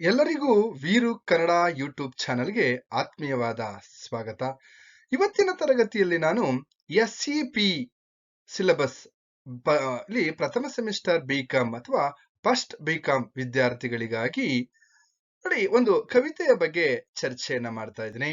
ಎಲ್ಲರಿಗೂ ವೀರು ಕನ್ನಡ ಯೂಟ್ಯೂಬ್ ಚಾನೆಲ್ಗೆ ಆತ್ಮೀಯವಾದ ಸ್ವಾಗತ. ಇವತ್ತಿನ ತರಗತಿಯಲ್ಲಿ ನಾನು ಎಸ್ ಸಿ ಪಿ ಸಿಲೆಬಸ್ ಅಲ್ಲಿ ಪ್ರಥಮ ಸೆಮಿಸ್ಟರ್ ಬಿ ಅಥವಾ ಫಸ್ಟ್ ಬಿ ಕಾಮ್ ವಿದ್ಯಾರ್ಥಿಗಳಿಗಾಗಿ ನೋಡಿ, ಒಂದು ಕವಿತೆಯ ಬಗ್ಗೆ ಚರ್ಚೆಯನ್ನ ಮಾಡ್ತಾ ಇದ್ದೀನಿ.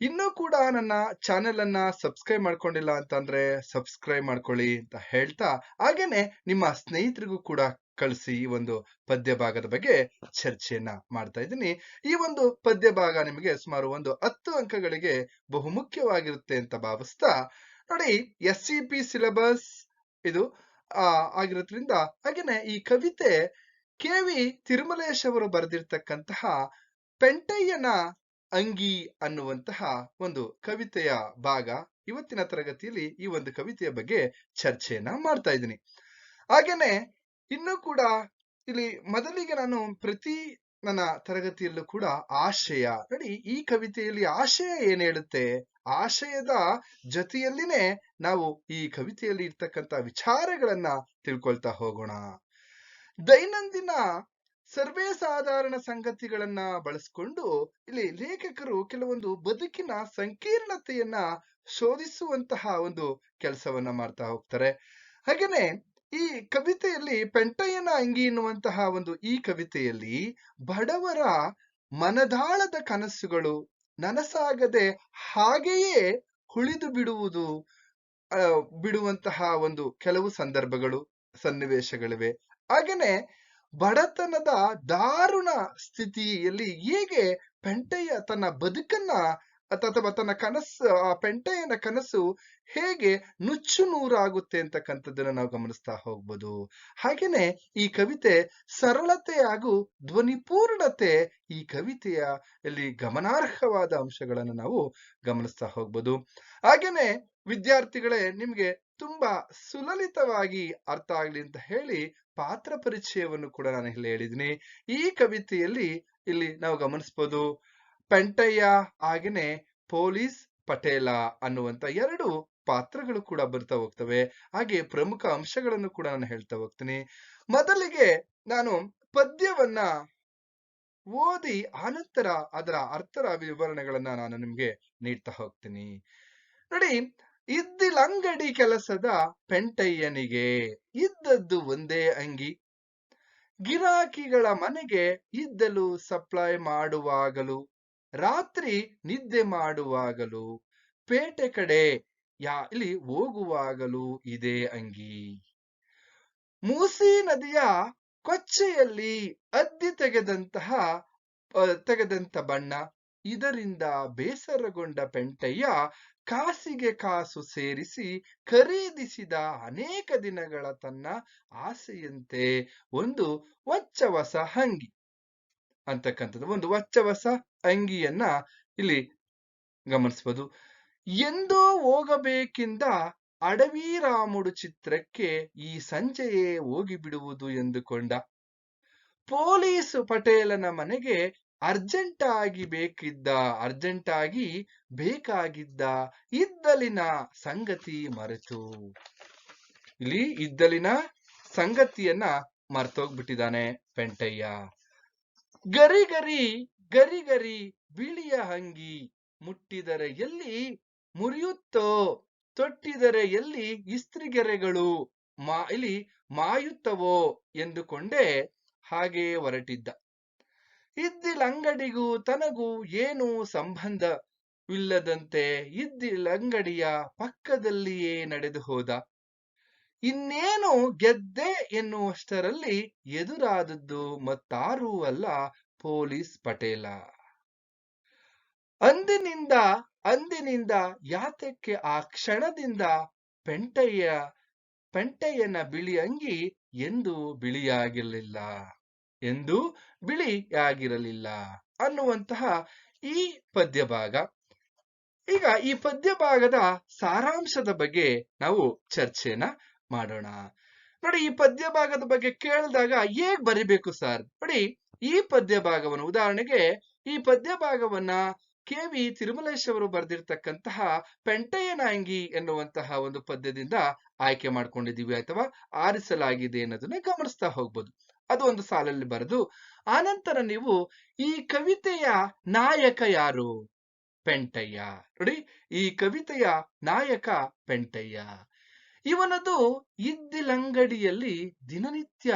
ಇನ್ನೂ ಕೂಡ ನನ್ನ ಚಾನೆಲ್ ಅನ್ನ ಸಬ್ಸ್ಕ್ರೈಬ್ ಮಾಡ್ಕೊಂಡಿಲ್ಲ ಅಂತಂದ್ರೆ ಸಬ್ಸ್ಕ್ರೈಬ್ ಮಾಡ್ಕೊಳ್ಳಿ ಅಂತ ಹೇಳ್ತಾ, ಹಾಗೇನೆ ನಿಮ್ಮ ಸ್ನೇಹಿತರಿಗೂ ಕೂಡ ಕಳಿಸಿ ಈ ಒಂದು ಪದ್ಯ ಭಾಗದ ಬಗ್ಗೆ ಚರ್ಚೆಯನ್ನ ಮಾಡ್ತಾ ಇದ್ದೀನಿ. ಈ ಒಂದು ಪದ್ಯ ಭಾಗ ನಿಮಗೆ ಸುಮಾರು ಒಂದು ಹತ್ತು ಅಂಕಗಳಿಗೆ ಬಹುಮುಖ್ಯವಾಗಿರುತ್ತೆ ಅಂತ ಭಾವಿಸ್ತಾ ನೋಡಿ ಎಸ್ ಸಿ ಪಿ ಸಿಲೆಬಸ್ ಇದು, ಆ, ಆಗಿರೋದ್ರಿಂದ ಹಾಗೇನೆ ಈ ಕವಿತೆ ಕೆ ವಿ ತಿರುಮಲೇಶ್ ಅವರು ಬರೆದಿರ್ತಕ್ಕಂತಹ ಪೆಂಟಯ್ಯನ ಅಂಗಿ ಅನ್ನುವಂತಹ ಒಂದು ಕವಿತೆಯ ಭಾಗ ಇವತ್ತಿನ ತರಗತಿಯಲ್ಲಿ ಈ ಒಂದು ಕವಿತೆಯ ಬಗ್ಗೆ ಚರ್ಚೆಯನ್ನ ಮಾಡ್ತಾ ಇದ್ದೀನಿ. ಹಾಗೇನೆ ಇನ್ನೂ ಕೂಡ ಇಲ್ಲಿ ಮೊದಲಿಗೆ ನಾನು ಪ್ರತಿ ನನ್ನ ತರಗತಿಯಲ್ಲೂ ಕೂಡ ಆಶಯ. ನೋಡಿ, ಈ ಕವಿತೆಯಲ್ಲಿ ಆಶಯ ಏನ್ ಹೇಳುತ್ತೆ? ಆಶಯದ ಜೊತೆಯಲ್ಲಿನೇ ನಾವು ಈ ಕವಿತೆಯಲ್ಲಿ ಇರ್ತಕ್ಕಂಥ ವಿಚಾರಗಳನ್ನ ತಿಳ್ಕೊಳ್ತಾ ಹೋಗೋಣ. ದೈನಂದಿನ ಸರ್ವೇ ಸಾಧಾರಣ ಸಂಗತಿಗಳನ್ನ ಬಳಸ್ಕೊಂಡು ಇಲ್ಲಿ ಲೇಖಕರು ಕೆಲವೊಂದು ಬದುಕಿನ ಸಂಕೀರ್ಣತೆಯನ್ನ ಶೋಧಿಸುವಂತಹ ಒಂದು ಕೆಲಸವನ್ನ ಮಾಡ್ತಾ ಹೋಗ್ತಾರೆ. ಹಾಗೇನೆ ಈ ಕವಿತೆಯಲ್ಲಿ ಪೆಂಟಯ್ಯನ ಅಂಗಿ ಎನ್ನುವಂತಹ ಒಂದು ಈ ಕವಿತೆಯಲ್ಲಿ ಬಡವರ ಮನದಾಳದ ಕನಸುಗಳು ನನಸಾಗದೆ ಹಾಗೆಯೇ ಉಳಿದು ಬಿಡುವುದು ಬಿಡುವಂತಹ ಒಂದು ಕೆಲವು ಸಂದರ್ಭಗಳು, ಸನ್ನಿವೇಶಗಳಿವೆ. ಹಾಗೇನೆ ಬಡತನದ ದಾರುಣ ಸ್ಥಿತಿಯಲ್ಲಿ ಹೇಗೆ ಪೆಂಟಯ್ಯ ತನ್ನ ಬದುಕನ್ನ ಅಥವಾ ತನ್ನ ಕನಸು, ಆ ಪೆಂಟೆಯನ ಕನಸು ಹೇಗೆ ನುಚ್ಚು ನೂರಾಗುತ್ತೆ ಅಂತಕ್ಕಂಥದ್ದನ್ನ ನಾವು ಗಮನಿಸ್ತಾ ಹೋಗ್ಬೋದು. ಹಾಗೇನೆ ಈ ಕವಿತೆ ಸರಳತೆ ಹಾಗೂ ಧ್ವನಿಪೂರ್ಣತೆ ಈ ಕವಿತೆಯ ಇಲ್ಲಿ ಗಮನಾರ್ಹವಾದ ಅಂಶಗಳನ್ನು ನಾವು ಗಮನಿಸ್ತಾ ಹೋಗ್ಬೋದು. ಹಾಗೇನೆ ವಿದ್ಯಾರ್ಥಿಗಳೇ ನಿಮ್ಗೆ ತುಂಬಾ ಸುಲಲಿತವಾಗಿ ಅರ್ಥ ಆಗ್ಲಿ ಅಂತ ಹೇಳಿ ಪಾತ್ರ ಪರಿಚಯವನ್ನು ಕೂಡ ನಾನು ಇಲ್ಲಿ ಹೇಳಿದ್ದೀನಿ. ಈ ಕವಿತೆಯಲ್ಲಿ ಇಲ್ಲಿ ನಾವು ಗಮನಿಸ್ಬೋದು. ಪೆಂಟಯ್ಯ ಹಾಗೇನೆ ಪೊಲೀಸ್ ಪಟೇಲ ಅನ್ನುವಂತ ಎರಡು ಪಾತ್ರಗಳು ಕೂಡ ಬರ್ತಾ ಹೋಗ್ತವೆ. ಹಾಗೆ ಪ್ರಮುಖ ಅಂಶಗಳನ್ನು ಕೂಡ ನಾನು ಹೇಳ್ತಾ ಹೋಗ್ತೀನಿ. ಮೊದಲಿಗೆ ನಾನು ಪದ್ಯವನ್ನ ಓದಿ ಆನಂತರ ಅದರ ಅರ್ಥರ ವಿವರಣೆಗಳನ್ನ ನಾನು ನಿಮ್ಗೆ ನೀಡ್ತಾ ಹೋಗ್ತೀನಿ. ನೋಡಿ ಇದ್ದಿಲಂಗಡಿ ಕೆಲಸದ ಪೆಂಟಯ್ಯನಿಗೆ ಇದ್ದದ್ದು ಒಂದೇ ಅಂಗಿ. ಗಿರಾಕಿಗಳ ಮನೆಗೆ ಇದ್ದಲು ಸಪ್ಲೈ ಮಾಡುವಾಗಲೂ ರಾತ್ರಿ ನಿದ್ದೆ ಮಾಡುವಾಗಲೂ, ಪೇಟೆ ಕಡೆ ಯಾ, ಇಲ್ಲಿ ಹೋಗುವಾಗಲೂ ಇದೇ ಅಂಗಿ. ಮೂಸಿ ನದಿಯ ಕೊಚ್ಚೆಯಲ್ಲಿ ಅದ್ದಿ ತೆಗೆದಂತಹ ತೆಗೆದಂತ ಬಣ್ಣ, ಇದರಿಂದ ಬೇಸರಗೊಂಡ ಪೆಂಟಯ್ಯ ಕಾಸಿಗೆ ಕಾಸು ಸೇರಿಸಿ ಖರೀದಿಸಿದ ಅನೇಕ ದಿನಗಳ ತನ್ನ ಆಸೆಯಂತೆ ಒಂದು ಹೊಚ್ಚವಸ ಅಂಗಿ. ಅಂತಕ್ಕಂಥದ್ದು. ಒಂದು ಹೊಚ್ಚವಸ ಅಂಗಿಯನ್ನ ಇಲ್ಲಿ ಗಮನಿಸಬಹುದು ಎಂದೋ ಹೋಗಬೇಕೆಂದ ಅಡವಿ ರಾಮುಡು ಚಿತ್ರಕ್ಕೆ ಈ ಸಂಜೆಯೇ ಹೋಗಿಬಿಡುವುದು ಎಂದುಕೊಂಡ. ಪೊಲೀಸ್ ಪಟೇಲನ ಮನೆಗೆ ಅರ್ಜೆಂಟ್ ಆಗಿ ಬೇಕಿದ್ದ ಅರ್ಜೆಂಟ್ ಆಗಿ ಬೇಕಾಗಿದ್ದ ಇದ್ದಲಿನ ಸಂಗತಿ ಮರೆತು. ಇಲ್ಲಿ ಇದ್ದಲಿನ ಸಂಗತಿಯನ್ನ ಮರ್ತೋಗ್ಬಿಟ್ಟಿದ್ದಾನೆ ಪೆಂಟಯ್ಯ. ಗರಿ ಗರಿ ಗರಿ ಗರಿ ಬಿಳಿಯ ಹಂಗಿ ಮುಟ್ಟಿದರೆ ಎಲ್ಲಿ ಮುರಿಯುತ್ತೋ, ತೊಟ್ಟಿದರೆ ಎಲ್ಲಿ ಇಸ್ತ್ರಿಗೆರೆಗಳು ಮಾ, ಇಲ್ಲಿ ಮಾಯುತ್ತವೋ ಎಂದುಕೊಂಡೇ ಹಾಗೆ ಹೊರಟಿದ್ದ. ಇದ್ದಿಲಂಗಡಿಗೂ ತನಗೂ ಏನೂ ಸಂಬಂಧವಿಲ್ಲದಂತೆ ಇದ್ದಿಲಂಗಡಿಯ ಪಕ್ಕದಲ್ಲಿಯೇ ನಡೆದು ಹೋದ ಇನ್ನೇನು ಗೆದ್ದೆ ಎನ್ನುವಷ್ಟರಲ್ಲಿ ಎದುರಾದದ್ದು ಮತ್ತಾರೂ ಅಲ್ಲ ಪೊಲೀಸ್ ಪಟೇಲ. ಅಂದಿನಿಂದ ಅಂದಿನಿಂದ ಯಾತಕ್ಕೆ ಆ ಕ್ಷಣದಿಂದ ಪೆಂಟಯ್ಯ, ಪೆಂಟಯ್ಯನ ಬಿಳಿ ಅಂಗಿ ಎಂದು ಬಿಳಿಯಾಗಿರಲಿಲ್ಲ ಎಂದು ಬಿಳಿಯಾಗಿರಲಿಲ್ಲ ಅನ್ನುವಂತಹ ಈ ಪದ್ಯ ಭಾಗ ಈಗ ಈ ಪದ್ಯ ಭಾಗದ ಸಾರಾಂಶದ ಬಗ್ಗೆ ನಾವು ಚರ್ಚೆನ ಮಾಡೋಣ. ನೋಡಿ, ಈ ಪದ್ಯ ಭಾಗದ ಬಗ್ಗೆ ಕೇಳಿದಾಗ ಹೇಗ್ ಬರಿಬೇಕು ಸರ್? ನೋಡಿ, ಈ ಪದ್ಯ ಭಾಗವನ್ನು ಉದಾಹರಣೆಗೆ ಈ ಪದ್ಯ ಭಾಗವನ್ನ ಕೆ ವಿ ತಿರುಮಲೇಶ್ ಅವರು ಬರೆದಿರ್ತಕ್ಕಂತಹ ಪೆಂಟಯ್ಯನ ಅಂಗಿ ಎನ್ನುವಂತಹ ಒಂದು ಪದ್ಯದಿಂದ ಆಯ್ಕೆ ಮಾಡ್ಕೊಂಡಿದ್ದೀವಿ ಅಥವಾ ಆರಿಸಲಾಗಿದೆ ಅನ್ನೋದನ್ನ ಗಮನಿಸ್ತಾ ಹೋಗ್ಬೋದು. ಅದು ಒಂದು ಸಾಲಲ್ಲಿ ಬರೆದು ಆನಂತರ ನೀವು ಈ ಕವಿತೆಯ ನಾಯಕ ಯಾರು? ಪೆಂಟಯ್ಯ. ನೋಡಿ, ಈ ಕವಿತೆಯ ನಾಯಕ ಪೆಂಟಯ್ಯ. ಇವನದು ಇದ್ದಿಲಂಗಡಿಯಲ್ಲಿ ದಿನನಿತ್ಯ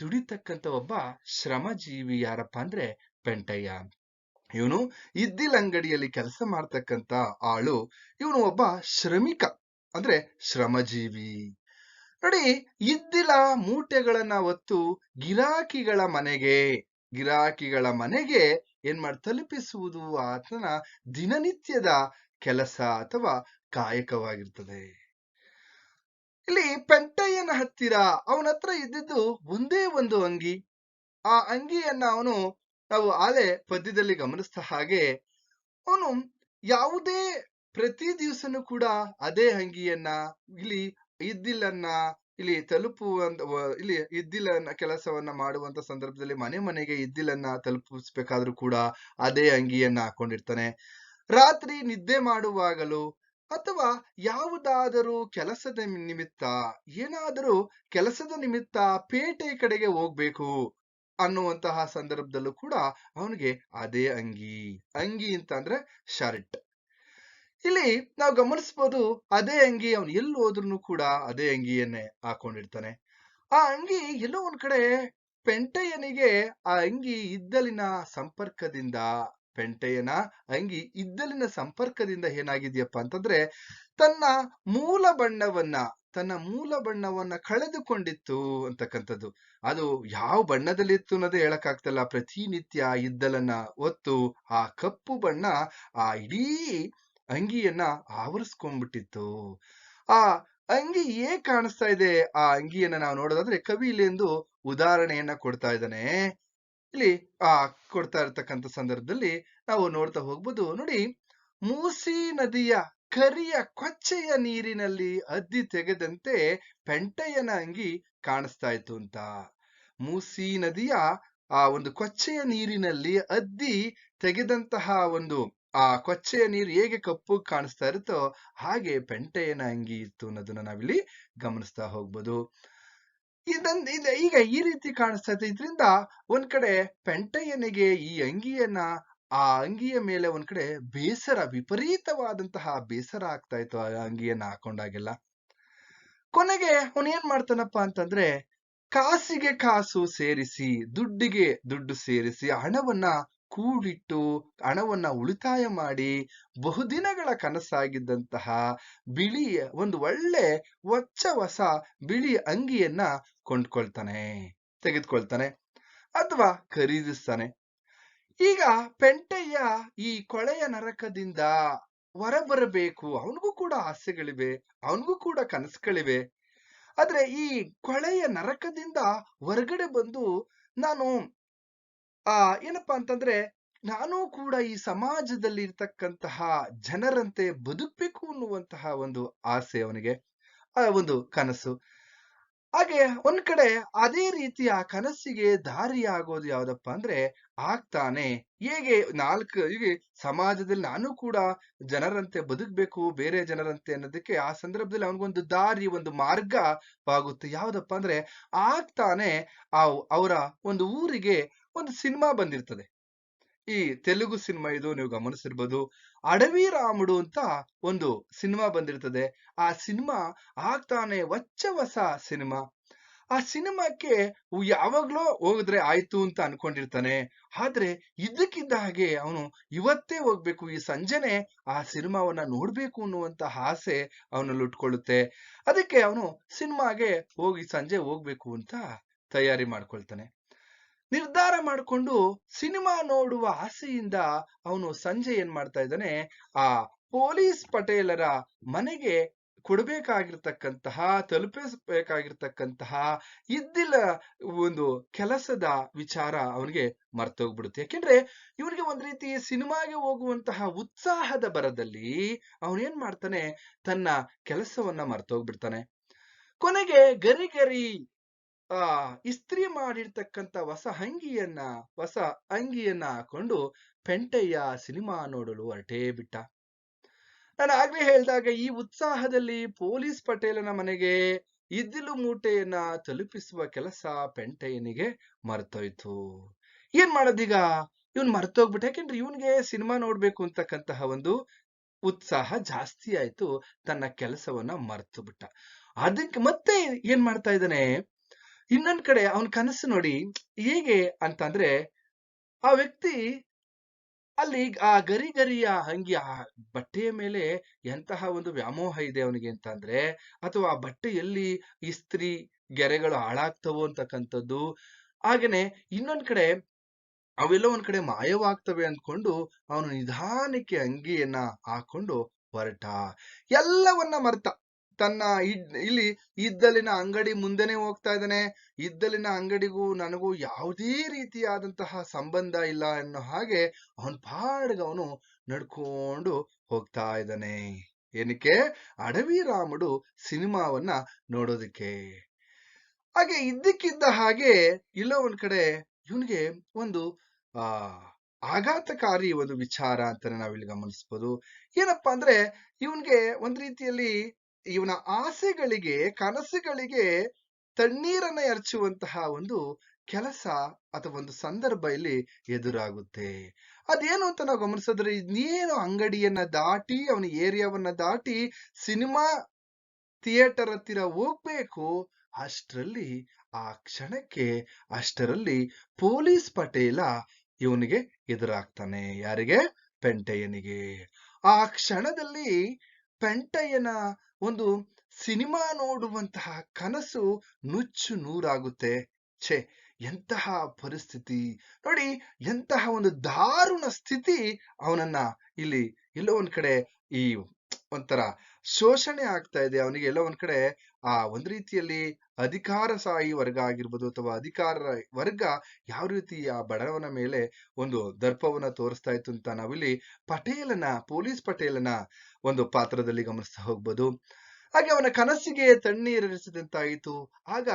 ದುಡಿತಕ್ಕಂತ ಒಬ್ಬ ಶ್ರಮಜೀವಿ ಯಾರಪ್ಪ ಅಂದ್ರೆ ಪೆಂಟಯ್ಯ. ಇವನು ಇದ್ದಿಲಂಗಡಿಯಲ್ಲಿ ಕೆಲಸ ಮಾಡ್ತಕ್ಕಂತ ಆಳು, ಇವನು ಒಬ್ಬ ಶ್ರಮಿಕ ಅಂದ್ರೆ ಶ್ರಮಜೀವಿ. ನೋಡಿ, ಇದ್ದಿಲ ಮೂಟೆಗಳನ್ನ ಹೊತ್ತು ಗಿರಾಕಿಗಳ ಮನೆಗೆ ಗಿರಾಕಿಗಳ ಮನೆಗೆ ಏನ್ ಮಾಡಿ, ತಲುಪಿಸುವುದು ಆತನ ದಿನನಿತ್ಯದ ಕೆಲಸ ಅಥವಾ ಕಾಯಕವಾಗಿರ್ತದೆ. ಇಲ್ಲಿ ಪೆಂಟಯ್ಯನ ಹತ್ತಿರ ಅವನ ಹತ್ರ ಇದ್ದಿದ್ದು ಒಂದೇ ಒಂದು ಅಂಗಿ. ಆ ಅಂಗಿಯನ್ನ ಅವನು ನಾವು ಆಲೆ ಪದ್ಯದಲ್ಲಿ ಗಮನಿಸಿದ ಹಾಗೆ ಅವನು ಯಾವುದೇ ಪ್ರತಿ ದಿವಸನೂ ಕೂಡ ಅದೇ ಅಂಗಿಯನ್ನ, ಇಲ್ಲಿ ಇದ್ದಿಲ್ಲನ್ನ, ಇಲ್ಲಿ ತಲುಪುವ ಇಲ್ಲಿ ಇದ್ದಿಲನ್ನ ಕೆಲಸವನ್ನ ಮಾಡುವಂತ ಸಂದರ್ಭದಲ್ಲಿ ಮನೆ ಮನೆಗೆ ಇದ್ದಿಲನ್ನ ತಲುಪಿಸ್ಬೇಕಾದ್ರೂ ಕೂಡ ಅದೇ ಅಂಗಿಯನ್ನ ಹಾಕೊಂಡಿರ್ತಾನೆ. ರಾತ್ರಿ ನಿದ್ದೆ ಮಾಡುವಾಗಲೂ ಅಥವಾ ಯಾವುದಾದರೂ ಕೆಲಸದ ನಿಮಿತ್ತ, ಏನಾದರೂ ಕೆಲಸದ ನಿಮಿತ್ತ ಪೇಟೆ ಕಡೆಗೆ ಹೋಗ್ಬೇಕು ಅನ್ನುವಂತಹ ಸಂದರ್ಭದಲ್ಲೂ ಕೂಡ ಅವನಿಗೆ ಅದೇ ಅಂಗಿ. ಅಂಗಿ ಅಂತ ಅಂದ್ರೆ ಶರ್ಟ್. ಇಲ್ಲಿ ನಾವು ಗಮನಿಸಬಹುದು ಅದೇ ಅಂಗಿ ಅವನು ಎಲ್ಲಿ ಹೋದ್ರು ಕೂಡ ಅದೇ ಅಂಗಿಯನ್ನೇ ಹಾಕೊಂಡಿರ್ತಾನೆ. ಆ ಅಂಗಿ ಎಲ್ಲೋ ಒಂದ್ ಕಡೆ ಪೆಂಟಯ್ಯನಿಗೆ ಆ ಅಂಗಿ ಇದ್ದಲಿನ ಸಂಪರ್ಕದಿಂದ ಪೆಂಟಯ್ಯನ ಅಂಗಿ ಇದ್ದಲಿನ ಸಂಪರ್ಕದಿಂದ ಏನಾಗಿದೆಯಪ್ಪ ಅಂತಂದ್ರೆ, ತನ್ನ ಮೂಲ ಬಣ್ಣವನ್ನ, ತನ್ನ ಮೂಲ ಬಣ್ಣವನ್ನ ಕಳೆದುಕೊಂಡಿತ್ತು ಅಂತಕ್ಕಂಥದ್ದು. ಅದು ಯಾವ ಬಣ್ಣದಲ್ಲಿತ್ತು ಅನ್ನೋದೇ ಹೇಳಕ್ಕಾಗ್ತಲ್ಲ. ಪ್ರತಿನಿತ್ಯ ಇದ್ದಲನ್ನ ಒತ್ತು ಆ ಕಪ್ಪು ಬಣ್ಣ ಆ ಇಡೀ ಅಂಗಿಯನ್ನ ಆವರಿಸ್ಕೊಂಡ್ಬಿಟ್ಟಿತ್ತು. ಆ ಅಂಗಿ ಏನ್ ಕಾಣಿಸ್ತಾ ಇದೆ? ಆ ಅಂಗಿಯನ್ನ ನಾವು ನೋಡೋದಾದ್ರೆ ಕವಿ ಉದಾಹರಣೆಯನ್ನ ಕೊಡ್ತಾ ಇದ್ದಾನೆ. ಇಲ್ಲಿ ಆ, ಕೊಡ್ತಾ ಇರ್ತಕ್ಕಂಥ ಸಂದರ್ಭದಲ್ಲಿ ನಾವು ನೋಡ್ತಾ ಹೋಗ್ಬೋದು. ನೋಡಿ, ಮೂಸಿ ನದಿಯ ಕರಿಯ ಕೊಚ್ಚೆಯ ನೀರಿನಲ್ಲಿ ಅದ್ದಿ ತೆಗೆದಂತೆ ಪೆಂಟಯ್ಯನ ಅಂಗಿ ಕಾಣಿಸ್ತಾ ಇತ್ತು ಅಂತ. ಮೂಸಿ ನದಿಯ, ಆ, ಒಂದು ಕೊಚ್ಚೆಯ ನೀರಿನಲ್ಲಿ ಅದ್ದಿ ತೆಗೆದಂತಹ ಒಂದು, ಆ, ಕೊಚ್ಚೆಯ ನೀರು ಹೇಗೆ ಕಪ್ಪು ಕಾಣಿಸ್ತಾ ಇರುತ್ತೋ ಹಾಗೆ ಪೆಂಟಯ್ಯನ ಅಂಗಿ ಇತ್ತು ಅನ್ನೋದನ್ನ ನಾವಿಲ್ಲಿ ಗಮನಿಸ್ತಾ ಹೋಗ್ಬೋದು. ಇದನ್ ಇದ- ಈಗ ಈ ರೀತಿ ಕಾಣಿಸ್ತದೆ. ಇದೆ ಇದರಿಂದ ಒಂದ್ ಕಡೆ ಪೆಂಟಯ್ಯನಿಗೆ ಈ ಅಂಗಿಯನ್ನ, ಆ ಅಂಗಿಯ ಮೇಲೆ ಒಂದ್ ಕಡೆ ಬೇಸರ, ವಿಪರೀತವಾದಂತಹ ಬೇಸರ ಆಗ್ತಾ ಇತ್ತು ಆ ಅಂಗಿಯನ್ನ ಹಾಕೊಂಡಾಗೆಲ್ಲ. ಕೊನೆಗೆ ಅವನೇನ್ ಮಾಡ್ತಾನಪ್ಪ ಅಂತಂದ್ರೆ ಕಾಸಿಗೆ ಕಾಸು ಸೇರಿಸಿ, ದುಡ್ಡಿಗೆ ದುಡ್ಡು ಸೇರಿಸಿ ಹಣವನ್ನ ಕೂಡಿಟ್ಟು ಹಣವನ್ನ ಉಳಿತಾಯ ಮಾಡಿ ಬಹುದಿನಗಳ ಕನಸಾಗಿದ್ದಂತಹ ಬಿಳಿ ಒಂದು ಒಳ್ಳೆ ಹೊಚ್ಚ ಹೊಸ ಬಿಳಿ ಅಂಗಿಯನ್ನ ಕೊಂಡ್ಕೊಳ್ತಾನೆ, ತೆಗೆದುಕೊಳ್ತಾನೆ ಅಥವಾ ಖರೀದಿಸ್ತಾನೆ. ಈಗ ಪೆಂಟಯ್ಯ ಈ ಕೊಳೆಯ ನರಕದಿಂದ ಹೊರಬರಬೇಕು. ಅವನಿಗೂ ಕೂಡ ಆಸೆಗಳಿವೆ, ಅವನಿಗೂ ಕೂಡ ಕನಸುಗಳಿವೆ. ಆದ್ರೆ ಈ ಕೊಳೆಯ ನರಕದಿಂದ ಹೊರಗಡೆ ಬಂದು ನಾನು ಆ, ಏನಪ್ಪಾ ಅಂತಂದ್ರೆ, ನಾನು ಕೂಡ ಈ ಸಮಾಜದಲ್ಲಿ ಇರ್ತಕ್ಕಂತಹ ಜನರಂತೆ ಬದುಕಬೇಕು ಅನ್ನುವಂತಹ ಒಂದು ಆಸೆ ಅವನಿಗೆ ಒಂದು ಕನಸು. ಹಾಗೆ ಒಂದ್ ಕಡೆ ಅದೇ ರೀತಿ ಆ ಕನಸಿಗೆ ದಾರಿಯಾಗೋದು ಯಾವ್ದಪ್ಪ ಅಂದ್ರೆ, ಆಗ್ತಾನೆ. ಹೇಗೆ ನಾಲ್ಕು, ಹೀಗೆ ಸಮಾಜದಲ್ಲಿ ನಾನು ಕೂಡ ಜನರಂತೆ ಬದುಕಬೇಕು, ಬೇರೆ ಜನರಂತೆ ಅನ್ನೋದಕ್ಕೆ ಆ ಸಂದರ್ಭದಲ್ಲಿ ಅವನಿಗೊಂದು ದಾರಿ, ಒಂದು ಮಾರ್ಗವಾಗುತ್ತೆ ಯಾವ್ದಪ್ಪ ಅಂದ್ರೆ, ಆಗ್ತಾನೆ ಆ ಅವರ ಒಂದು ಊರಿಗೆ ಒಂದು ಸಿನಿಮಾ ಬಂದಿರ್ತದೆ. ಈ ತೆಲುಗು ಸಿನಿಮಾ ಇದು ನೀವು ಗಮನಿಸಿರ್ಬೋದು. ಅಡವಿ ರಾಮುಡು ಅಂತ ಒಂದು ಸಿನಿಮಾ ಬಂದಿರ್ತದೆ. ಆ ಸಿನಿಮಾ ಆಗ್ತಾನೆ ಹೊಚ್ಚ ಹೊಸ ಸಿನಿಮಾ. ಆ ಸಿನಿಮಾಕ್ಕೆ ಯಾವಾಗ್ಲೋ ಹೋಗಿದ್ರೆ ಆಯ್ತು ಅಂತ ಅನ್ಕೊಂಡಿರ್ತಾನೆ. ಆದ್ರೆ ಇದಕ್ಕಿದ್ದ ಹಾಗೆ ಅವನು ಇವತ್ತೇ ಹೋಗ್ಬೇಕು, ಈ ಸಂಜೆನೆ ಆ ಸಿನಿಮಾವನ್ನ ನೋಡ್ಬೇಕು ಅನ್ನುವಂತ ಆಸೆ ಅವನಲ್ಲಿ ಉಟ್ಕೊಳ್ಳುತ್ತೆ. ಅದಕ್ಕೆ ಅವನು ಸಿನಿಮಾಗೆ ಹೋಗಿ ಸಂಜೆ ಹೋಗ್ಬೇಕು ಅಂತ ತಯಾರಿ ಮಾಡ್ಕೊಳ್ತಾನೆ. ನಿರ್ಧಾರ ಮಾಡಿಕೊಂಡು ಸಿನಿಮಾ ನೋಡುವ ಆಸೆಯಿಂದ ಅವನು ಸಂಜೆ ಏನ್ ಮಾಡ್ತಾ ಇದ್ದಾನೆ? ಆ ಪೊಲೀಸ್ ಪಟೇಲರ ಮನೆಗೆ ಕೊಡಬೇಕಾಗಿರ್ತಕ್ಕಂತಹ, ತಲುಪಿಸಬೇಕಾಗಿರ್ತಕ್ಕಂತಹ ಇದ್ದಿಲ್ಲ ಒಂದು ಕೆಲಸದ ವಿಚಾರ ಅವನಿಗೆ ಮರ್ತೋಗ್ಬಿಡುತ್ತೆ. ಯಾಕೆಂದ್ರೆ ಇವನಿಗೆ ಒಂದ್ ರೀತಿ ಸಿನಿಮಾಗೆ ಹೋಗುವಂತಹ ಉತ್ಸಾಹದ ಬರದಲ್ಲಿ ಅವನೇನ್ ಮಾಡ್ತಾನೆ? ತನ್ನ ಕೆಲಸವನ್ನ ಮರ್ತೋಗ್ಬಿಡ್ತಾನೆ. ಕೊನೆಗೆ ಗರಿ ಗರಿ ಆ, ಇಸ್ತ್ರಿ ಮಾಡಿರ್ತಕ್ಕಂಥ ಹೊಸ ಅಂಗಿಯನ್ನ ಹೊಸ ಅಂಗಿಯನ್ನ ಹಾಕೊಂಡು ಪೆಂಟಯ್ಯ ಸಿನಿಮಾ ನೋಡಲು ಹೊರಟೇ ಬಿಟ್ಟ. ನಾನು ಆಗ್ಲೇ ಹೇಳಿದಾಗ ಈ ಉತ್ಸಾಹದಲ್ಲಿ ಪೊಲೀಸ್ ಪಟೇಲನ ಮನೆಗೆ ಇದ್ದಿಲು ಮೂಟೆಯನ್ನ ತಲುಪಿಸುವ ಕೆಲಸ ಪೆಂಟಯ್ಯನಿಗೆ ಮರ್ತೋಯ್ತು. ಏನ್ ಮಾಡೋದೀಗ? ಇವನ್ ಮರ್ತೋಗ್ಬಿಟ್ಟ. ಯಾಕೆಂದ್ರೆ ಇವನ್ಗೆ ಸಿನಿಮಾ ನೋಡ್ಬೇಕು ಅಂತಕ್ಕಂತಹ ಒಂದು ಉತ್ಸಾಹ ಜಾಸ್ತಿ ಆಯ್ತು. ತನ್ನ ಕೆಲಸವನ್ನ ಮರ್ತು ಬಿಟ್ಟ. ಅದಕ್ಕೆ ಮತ್ತೆ ಏನ್ ಮಾಡ್ತಾ ಇದ್ದಾನೆ? ಇನ್ನೊಂದ್ ಕಡೆ ಅವನ ಕನಸು ನೋಡಿ ಹೇಗೆ ಅಂತಂದ್ರೆ ಆ ವ್ಯಕ್ತಿ ಅಲ್ಲಿ ಆ ಗರಿ ಗರಿಯ ಅಂಗಿ ಆ ಬಟ್ಟೆಯ ಮೇಲೆ ಎಂತಹ ಒಂದು ವ್ಯಾಮೋಹ ಇದೆ ಅವನಿಗೆ ಅಂತಂದ್ರೆ, ಅಥವಾ ಆ ಬಟ್ಟೆ ಎಲ್ಲಿ ಇಸ್ತ್ರಿ ಗೆರೆಗಳು ಹಾಳಾಗ್ತವೋ ಅಂತಕ್ಕಂಥದ್ದು, ಹಾಗೇನೆ ಇನ್ನೊಂದ್ ಕಡೆ ಅವೆಲ್ಲ ಒಂದ್ ಕಡೆ ಮಾಯವಾಗ್ತವೆ ಅಂದ್ಕೊಂಡು ಅವನು ನಿಧಾನಕ್ಕೆ ಅಂಗಿಯನ್ನ ಹಾಕೊಂಡು ಹೊರಟ. ಎಲ್ಲವನ್ನ ಮರ್ತ. ತನ್ನ ಇಲ್ಲಿ ಇದ್ದಲಿನ ಅಂಗಡಿ ಮುಂದೆನೆ ಹೋಗ್ತಾ ಇದ್ದಾನೆ. ಇದ್ದಲಿನ ಅಂಗಡಿಗೂ ನನಗೂ ಯಾವುದೇ ರೀತಿಯಾದಂತಹ ಸಂಬಂಧ ಇಲ್ಲ ಅನ್ನೋ ಹಾಗೆ ಅವನ್ ಪಾಡ್ಗ ಅವನು ನಡ್ಕೊಂಡು ಹೋಗ್ತಾ ಇದ್ದಾನೆ. ಏನಕ್ಕೆ? ಅಡವಿ ರಾಮುಡು ಸಿನಿಮಾವನ್ನ ನೋಡೋದಕ್ಕೆ. ಹಾಗೆ ಇದ್ದಕ್ಕಿದ್ದ ಹಾಗೆ ಇಲ್ಲೋ ಒಂದ್ ಕಡೆ ಇವನಿಗೆ ಒಂದು, ಆ, ಆಘಾತಕಾರಿ ಒಂದು ವಿಚಾರ ಅಂತಾನೆ ನಾವಿಲ್ಲಿ ಗಮನಿಸ್ಬೋದು. ಏನಪ್ಪಾ ಅಂದ್ರೆ ಇವನ್ಗೆ ಒಂದ್ ರೀತಿಯಲ್ಲಿ ಇವನ ಆಸೆಗಳಿಗೆ, ಕನಸುಗಳಿಗೆ ತಣ್ಣೀರನ್ನ ಎರಚುವಂತಹ ಒಂದು ಕೆಲಸ ಅಥವಾ ಒಂದು ಸಂದರ್ಭ ಇಲ್ಲಿ ಎದುರಾಗುತ್ತೆ. ಅದೇನು ಅಂತ ನಾವು ಗಮನಿಸಿದ್ರೆ, ಇನ್ನೇನು ಅಂಗಡಿಯನ್ನ ದಾಟಿ, ಅವನ ಏರಿಯಾವನ್ನ ದಾಟಿ ಸಿನಿಮಾ ಥಿಯೇಟರ್ ಹತ್ತಿರ ಹೋಗ್ಬೇಕು, ಅಷ್ಟರಲ್ಲಿ, ಆ ಕ್ಷಣಕ್ಕೆ ಅಷ್ಟರಲ್ಲಿ ಪೊಲೀಸ್ ಪಟೇಲ ಇವನಿಗೆ ಎದುರಾಗ್ತಾನೆ. ಯಾರಿಗೆ? ಪೆಂಟಯ್ಯನಿಗೆ. ಆ ಕ್ಷಣದಲ್ಲಿ ಪೆಂಟಯ್ಯನ ಒಂದು ಸಿನಿಮಾ ನೋಡುವಂತಹ ಕನಸು ನುಚ್ಚು ನೂರಾಗುತ್ತೆ. ಛೇ, ಎಂತಹ ಪರಿಸ್ಥಿತಿ. ನೋಡಿ, ಎಂತಹ ಒಂದು ದಾರುಣ ಸ್ಥಿತಿ ಅವನನ್ನ ಇಲ್ಲಿ ಎಲ್ಲೋ ಒಂದ್ ಕಡೆ ಈ ಒಂಥರ ಶೋಷಣೆ ಆಗ್ತಾ ಇದೆ. ಅವನಿಗೆ ಎಲ್ಲೋ ಒಂದ್ ಕಡೆ ಆ ಒಂದ್ ರೀತಿಯಲ್ಲಿ ಅಧಿಕಾರಶಾಹಿ ವರ್ಗ ಆಗಿರ್ಬೋದು ಅಥವಾ ಅಧಿಕಾರ ವರ್ಗ ಯಾವ ರೀತಿ ಆ ಬಡವನ ಮೇಲೆ ಒಂದು ದರ್ಪವನ್ನ ತೋರಿಸ್ತಾ ಇತ್ತು ಅಂತ ನಾವಿಲ್ಲಿ ಪಟೇಲನ, ಪೊಲೀಸ್ ಪಟೇಲನ ಒಂದು ಪಾತ್ರದಲ್ಲಿ ಗಮನಿಸ್ತಾ ಹೋಗ್ಬೋದು. ಹಾಗೆ ಅವನ ಕನಸಿಗೆ ತಣ್ಣೀರಿಸಿದಂತಾಯಿತು ಆಗ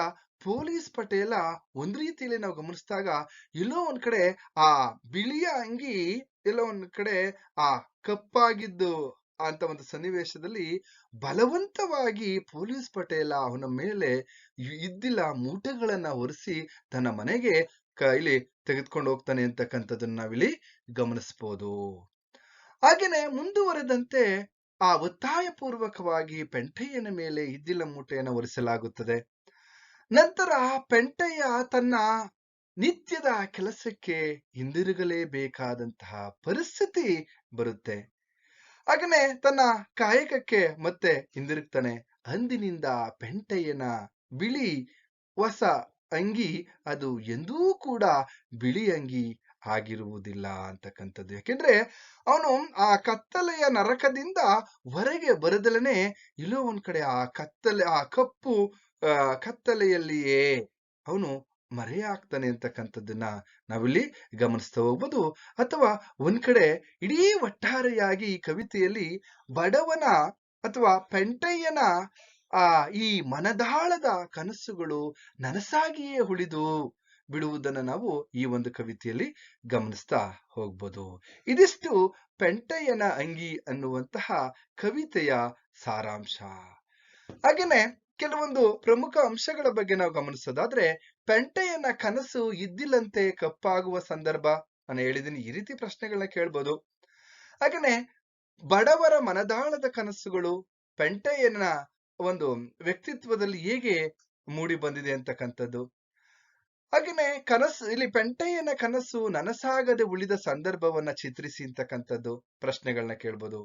ಪೊಲೀಸ್ ಪಟೇಲ ಒಂದ್ ರೀತಿಯಲ್ಲಿ ನಾವು ಗಮನಿಸಿದಾಗ ಎಲ್ಲೋ ಒಂದ್ ಕಡೆ ಆ ಬಿಳಿಯ ಅಂಗಿ, ಎಲ್ಲೋ ಒಂದ್ ಕಡೆ ಆ ಕಪ್ಪಾಗಿದ್ದು ಅಂತ ಒಂದು ಸನ್ನಿವೇಶದಲ್ಲಿ ಬಲವಂತವಾಗಿ ಪೊಲೀಸ್ ಪಟೇಲ ಅವನ ಮೇಲೆ ಇದ್ದಿಲ್ಲ ಮೂಟೆಗಳನ್ನ ಒರೆಸಿ ತನ್ನ ಮನೆಗೆ ಕೈಲಿ ತೆಗೆದುಕೊಂಡು ಹೋಗ್ತಾನೆ ಅಂತಕ್ಕಂಥದ್ದನ್ನ ನಾವಿಲ್ಲಿ ಗಮನಿಸಬಹುದು ಹಾಗೇನೆ ಮುಂದುವರೆದಂತೆ ಆ ಒತ್ತಾಯಪೂರ್ವಕವಾಗಿ ಪೆಂಟಯ್ಯನ ಮೇಲೆ ಇದ್ದಿಲ್ಲ ಮೂಟೆಯನ್ನು ಒರೆಸಲಾಗುತ್ತದೆ. ನಂತರ ಪೆಂಟಯ್ಯ ತನ್ನ ನಿತ್ಯದ ಕೆಲಸಕ್ಕೆ ಹಿಂದಿರುಗಲೇಬೇಕಾದಂತಹ ಪರಿಸ್ಥಿತಿ ಬರುತ್ತೆ. ಹಾಗನೆ ತನ್ನ ಕಾಯಕಕ್ಕೆ ಮತ್ತೆ ಹಿಂದಿರುಗ್ತಾನೆ. ಅಂದಿನಿಂದ ಪೆಂಟಯ್ಯನ ಬಿಳಿ ಹೊಸ ಅಂಗಿ, ಅದು ಎಂದೂ ಕೂಡ ಬಿಳಿ ಅಂಗಿ ಆಗಿರುವುದಿಲ್ಲ ಅಂತಕ್ಕಂಥದ್ದು. ಯಾಕೆಂದ್ರೆ ಅವನು ಆ ಕತ್ತಲೆಯ ನರಕದಿಂದ ಹೊರಗೆ ಬರದಲನೆ ಇಲ್ಲೋ ಒಂದ್ ಕಡೆ ಆ ಕತ್ತಲೆ, ಆ ಕಪ್ಪು ಕತ್ತಲೆಯಲ್ಲಿಯೇ ಅವನು ಮರೆಯಾಗ್ತಾನೆ ಅಂತಕ್ಕಂಥದ್ದನ್ನ ನಾವಿಲ್ಲಿ ಗಮನಿಸ್ತಾ ಹೋಗ್ಬೋದು. ಅಥವಾ ಒಂದ್ ಕಡೆ ಇಡೀ ಒಟ್ಟಾರೆಯಾಗಿ ಈ ಕವಿತೆಯಲ್ಲಿ ಬಡವನ ಅಥವಾ ಪೆಂಟಯ್ಯನ, ಆ, ಈ ಮನದಾಳದ ಕನಸುಗಳು ನನಸಾಗಿಯೇ ಉಳಿದು ಬಿಡುವುದನ್ನು ನಾವು ಈ ಒಂದು ಕವಿತೆಯಲ್ಲಿ ಗಮನಿಸ್ತಾ ಹೋಗ್ಬೋದು. ಇದಿಷ್ಟು ಪೆಂಟಯ್ಯನ ಅಂಗಿ ಅನ್ನುವಂತಹ ಕವಿತೆಯ ಸಾರಾಂಶ. ಹಾಗೇನೆ ಕೆಲವೊಂದು ಪ್ರಮುಖ ಅಂಶಗಳ ಬಗ್ಗೆ ನಾವು ಗಮನಿಸೋದಾದ್ರೆ ಪೆಂಟಯ್ಯನ ಕನಸು ಇದ್ದಿಲ್ಲಂತೆ ಕಪ್ಪಾಗುವ ಸಂದರ್ಭ? ನಾನು ಹೇಳಿದ್ದೀನಿ, ಈ ರೀತಿ ಪ್ರಶ್ನೆಗಳನ್ನ ಕೇಳ್ಬೋದು. ಹಾಗೇನೆ, ಬಡವರ ಮನದಾಳದ ಕನಸುಗಳು ಪೆಂಟೆಯನ್ನ ಒಂದು ವ್ಯಕ್ತಿತ್ವದಲ್ಲಿ ಹೇಗೆ ಮೂಡಿ ಬಂದಿದೆ ಅಂತಕ್ಕಂಥದ್ದು? ಹಾಗೇನೆ, ಕನಸು, ಇಲ್ಲಿ ಪೆಂಟೆಯನ್ನ ಕನಸು ನನಸಾಗದೆ ಉಳಿದ ಸಂದರ್ಭವನ್ನ ಚಿತ್ರಿಸಿ ಅಂತಕ್ಕಂಥದ್ದು ಪ್ರಶ್ನೆಗಳನ್ನ ಕೇಳ್ಬೋದು.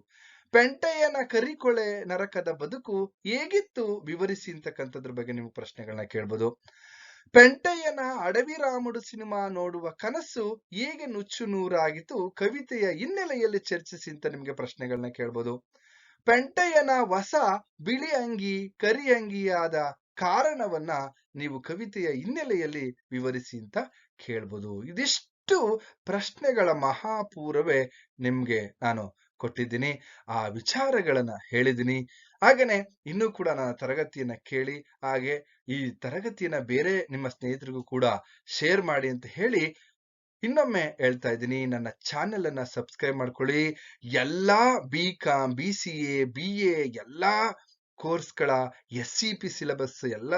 ಪೆಂಟೆಯನ ಕರಿಕೊಳೆ ನರಕದ ಬದುಕು ಹೇಗಿತ್ತು ವಿವರಿಸಿ ಅಂತಕ್ಕಂಥದ್ರ ಬಗ್ಗೆ ನೀವು ಪ್ರಶ್ನೆಗಳನ್ನ ಕೇಳ್ಬೋದು. ಪೆಂಟಯ್ಯನ ಅಡವಿರಾಮುಡು ಸಿನಿಮಾ ನೋಡುವ ಕನಸು ಹೇಗೆ ನುಚ್ಚು ನೂರಾಗಿತ್ತು ಕವಿತೆಯ ಹಿನ್ನೆಲೆಯಲ್ಲಿ ಚರ್ಚಿಸಿ ಅಂತ ನಿಮಗೆ ಪ್ರಶ್ನೆಗಳನ್ನ ಕೇಳ್ಬೋದು. ಪೆಂಟಯ್ಯನ ಹೊಸ ಬಿಳಿ ಅಂಗಿ, ಕರಿ ಅಂಗಿಯಾದ ಕಾರಣವನ್ನ ನೀವು ಕವಿತೆಯ ಹಿನ್ನೆಲೆಯಲ್ಲಿ ವಿವರಿಸಿ ಅಂತ ಕೇಳ್ಬೋದು. ಇದಿಷ್ಟು ಪ್ರಶ್ನೆಗಳ ಮಹಾಪೂರವೇ ನಿಮ್ಗೆ ನಾನು ಕೊಟ್ಟಿದ್ದೀನಿ. ಆ ವಿಚಾರಗಳನ್ನ ಹೇಳಿದ್ದೀನಿ. ಹಾಗೇನೆ ಇನ್ನೂ ಕೂಡ ನನ್ನ ತರಗತಿಯನ್ನ ಕೇಳಿ, ಹಾಗೆ ಈ ತರಗತಿಯನ್ನ ಬೇರೆ ನಿಮ್ಮ ಸ್ನೇಹಿತರಿಗೂ ಕೂಡ ಶೇರ್ ಮಾಡಿ ಅಂತ ಹೇಳಿ, ಇನ್ನೊಮ್ಮೆ ಹೇಳ್ತಾ ಇದ್ದೀನಿ. ನನ್ನ ಚಾನೆಲ್ ಅನ್ನ ಸಬ್ಸ್ಕ್ರೈಬ್ ಮಾಡ್ಕೊಳ್ಳಿ. ಎಲ್ಲಾ B com B C A B A ಎಲ್ಲಾ ಕೋರ್ಸ್ಗಳ ಎಸ್ ಸಿ ಪಿ ಸಿಲೆಬಸ್ ಎಲ್ಲ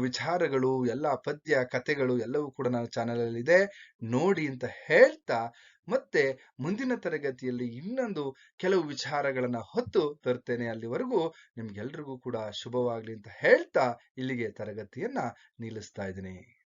ವಿಚಾರಗಳು, ಎಲ್ಲ ಪದ್ಯ, ಕಥೆಗಳು ಎಲ್ಲವೂ ಕೂಡ ನನ್ನ ಚಾನಲಲ್ಲಿದೆ. ನೋಡಿ ಅಂತ ಹೇಳ್ತಾ, ಮತ್ತೆ ಮುಂದಿನ ತರಗತಿಯಲ್ಲಿ ಇನ್ನೊಂದು ಕೆಲವು ವಿಚಾರಗಳನ್ನ ಹೊತ್ತು ತರ್ತೇನೆ ಅಲ್ಲಿವರೆಗೂ. ನಿಮ್ಗೆಲ್ರಿಗೂ ಕೂಡ ಶುಭವಾಗ್ಲಿ ಅಂತ ಹೇಳ್ತಾ ಇಲ್ಲಿಗೆ ತರಗತಿಯನ್ನ ನಿಲ್ಲಿಸ್ತಾ ಇದ್ದೀನಿ.